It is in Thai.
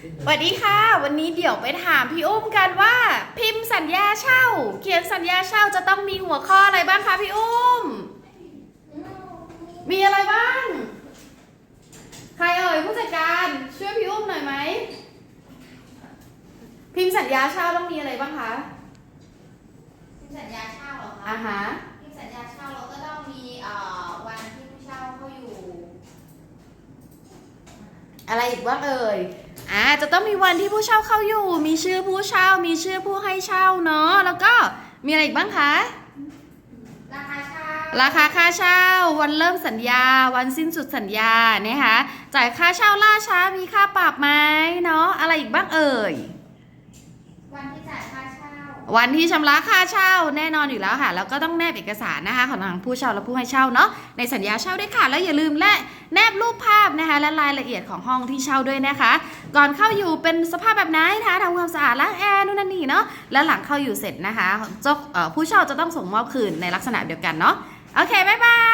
สวัสดีค่ะ วันนี้เดี๋ยวไปถามพี่อุ้มกันว่า พิมพ์สัญญาเช่า เขียนสัญญาเช่าจะต้องมีหัวข้ออะไรบ้างคะพี่อุ้ม มีอะไรบ้าง ใครเอ่ยผู้จัดการช่วยพี่อุ้มหน่อยไหม พิมพ์สัญญาเช่าต้องมีอะไรบ้างคะพิมพ์สัญญาเช่าเหรอคะอ่าฮะพิมพ์สัญญาเช่าเราก็ต้องมีเอ่อวันที่ผู้เช่าเขาอยู่ อะไรอีกบ้างเอ่ย อ่าจะต้องมีวันที่ผู้เช่าเข้าอยู่ มีชื่อผู้เช่า มีชื่อผู้ให้เช่าเนาะ แล้วก็มีอะไรอีกบ้างคะ ราคาเช่า ราคาค่าเช่า วันเริ่มสัญญา วันสิ้นสุดสัญญา นะคะ จ่ายค่าเช่าล่าช้า มีค่าปรับไหมเนาะ อะไรอีกบ้างเอ่ย วันที่จ่ายค่าเช่า วันที่ชำระค่าเช่าแน่นอนอยู่แล้วค่ะแล้วก็ต้องแนบเอกสารนะคะของทางผู้เช่าและผู้ให้เช่าเนาะในสัญญาเช่าด้วยค่ะ แล้วอย่าลืมและแนบรูปภาพนะคะและรายละเอียดของห้องที่เช่าด้วยนะคะ ก่อนเข้าอยู่เป็นสภาพแบบไหนนะคะทำความสะอาดล้างแอร์นู่นนั่นนี่เนาะและหลังเข้าอยู่เสร็จนะคะเจ้าผู้เช่าจะต้องส่งมอบคืนในลักษณะเดียวกันเนาะโอเคบ๊ายบาย